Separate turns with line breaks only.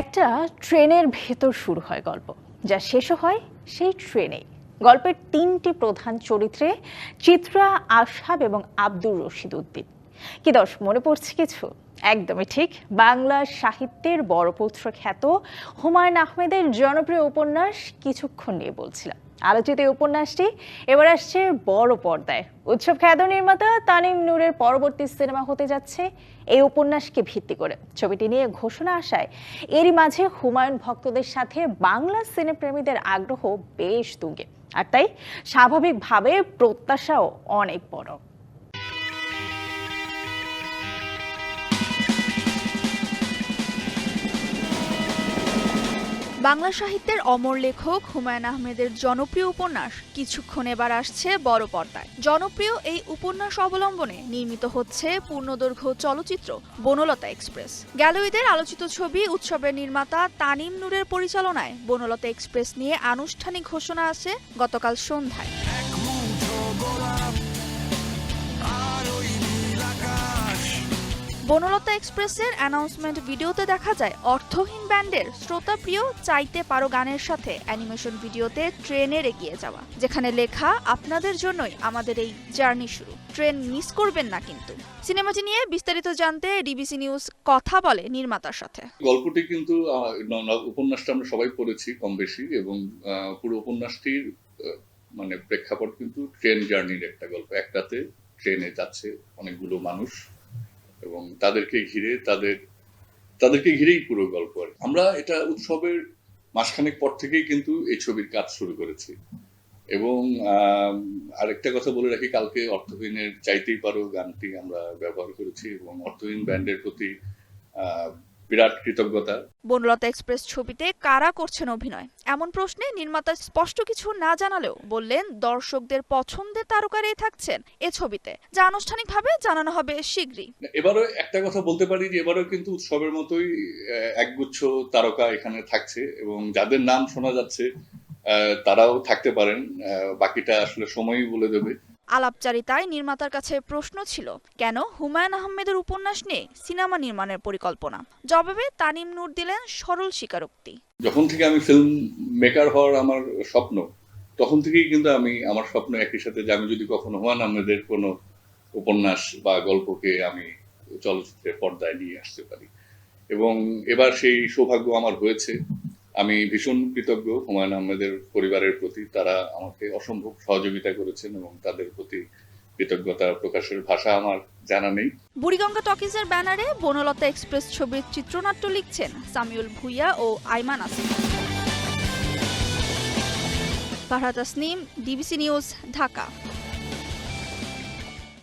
একটা ট্রেনের ভেতর শুরু হয় গল্প। যা শেষও হয় সেই ট্রেনেই। গল্পের তিনটি প্রধান চরিত্রে চিত্রা, আশাব এবং আব্দুর রশিদ উদ্দিন। কি দশ মনে পড়ছে কিছু? একদমই ঠিক। বাংলা সাহিত্যের বড় পুত্র খ্যাত হুমায়ুন আহমেদের জনপ্রিয় উপন্যাস কিছুক্ষণ নিয়ে বলছিলাম। আলোচিত এই উপন্যাসটি এবার আসছে বড় পর্দায়। উৎসব খ্যাত নির্মাতা তানিম নূরের পরবর্তী সিনেমা হতে যাচ্ছে। এই উপন্যাসকে ভিত্তি করে ছবিটি নিয়ে ঘোষণা আসায় এরই মাঝে হুমায়ুন ভক্তদের সাথে বাংলা সিনেপ্রেমীদের আগ্রহ বেশ তুঙ্গে। আর তাই স্বাভাবিকভাবে প্রত্যাশাও অনেক বড়।
বাংলা সাহিত্যের অমর লেখক হুমায়ুন আহমেদের জনপ্রিয় উপন্যাস কিছুক্ষণ এবার আসছে বড় পর্দায়। জনপ্রিয় এই উপন্যাস অবলম্বনে নির্মিত হচ্ছে পূর্ণদৈর্ঘ্য চলচ্চিত্র বনলতা এক্সপ্রেস। গেল ঈদের আলোচিত ছবি উৎসবের নির্মাতা তানিম নূরের পরিচালনায় বনলতা এক্সপ্রেস নিয়ে আনুষ্ঠানিক ঘোষণা আসে গতকাল সন্ধ্যায়। বনলতা এক্সপ্রেসের অ্যানাউন্সমেন্ট ভিডিওতে দেখা যায়, অর্থহীন ব্যান্ডের শ্রোতাপ্রিয় চাইতে পারো গানের সাথে অ্যানিমেশন ভিডিওতে ট্রেনের এগিয়ে যাওয়া, যেখানে লেখা, আপনাদের জন্যই আমাদের এই জার্নি শুরু। ট্রেন মিস করবেন না কিন্তু। সিনেমাটি নিয়ে বিস্তারিত জানতে ডিবিসি নিউজ কথা বলে নির্মাতার সাথে।
গল্পটি কিন্তু উপন্যাসটা আমরা সবাই পড়েছি কম বেশি এবং পুরো উপন্যাসটির মানে প্রেক্ষাপট কিন্তু ট্রেন জার্নির একটা গল্প। একটাতে ট্রেনে যাচ্ছে অনেকগুলো মানুষ। এবং তাদেরকে ঘিরে তাদের, তাদেরকে ঘিরেই পুরো গল্প আর আমরা এটা উৎসবের মাসখানেক পর থেকেই কিন্তু এই ছবির কাজ শুরু করেছি। এবং আরেকটা কথা বলে রাখি, কালকে অর্থহীনের চাইতেই পারো গানটি আমরা ব্যবহার করেছি এবং অর্থহীন ব্যান্ডের প্রতি বিরাট কৃতজ্ঞতা।
বনলতা এক্সপ্রেস ছবিতে কারা করছেন অভিনয়? এমন প্রশ্নে নির্মাতা স্পষ্ট কিছু না জানালেও বললেন দর্শকদের পছন্দের তারকারাই থাকছেন এ ছবিতে। যা আনুষ্ঠানিকভাবে জানানো হবে শীঘ্রই।
এবারও একটা কথা বলতে পারি যে এবারও কিন্তু উৎসবের মতোই একগুচ্ছ তারকা এখানে থাকছে এবং যাদের নাম শোনা যাচ্ছে আহ, তারাও থাকতে পারেন বাকিটা আসলে সময়ই বলে দেবে।
আলাপচারিতায় নির্মাতার কাছে প্রশ্ন ছিল, কেন? হুমায়ুন আহমেদের উপন্যাস নিয়ে সিনেমা নির্মাণের পরিকল্পনা। জবাবে তানিম নূর দিলেন সরল স্বীকারোক্তি।
যখন থেকে আমি ফিল্ম মেকার হওয়ার আমার স্বপ্ন, তখন থেকেই কিন্তু আমি আমার স্বপ্ন একই সাথে যে আমি যদি কখনো হুমায়ুন আহমেদের কোনো উপন্যাস বা গল্পকে আমি চলচ্চিত্রের পর্দায় নিয়ে আসতে পারি। এবং এবার সেই সৌভাগ্য আমার হয়েছে। আমি ভীষণ কৃতজ্ঞ হুমায়ুন আহমেদের পরিবারের প্রতি। তারা আমাকে অসম্ভব সহযোগিতা করেছেন এবং তাদের প্রতি কৃতজ্ঞতা প্রকাশের ভাষা আমার জানা নেই।
বুড়িগঙ্গা টকিজের ব্যানারে বনলতা এক্সপ্রেস ছবির চিত্রনাট্য লিখছেন সামিউল ভুইয়া ও আইমান আসিফ ফারহাত তাসনিম ডিবিসি নিউজ, ঢাকা।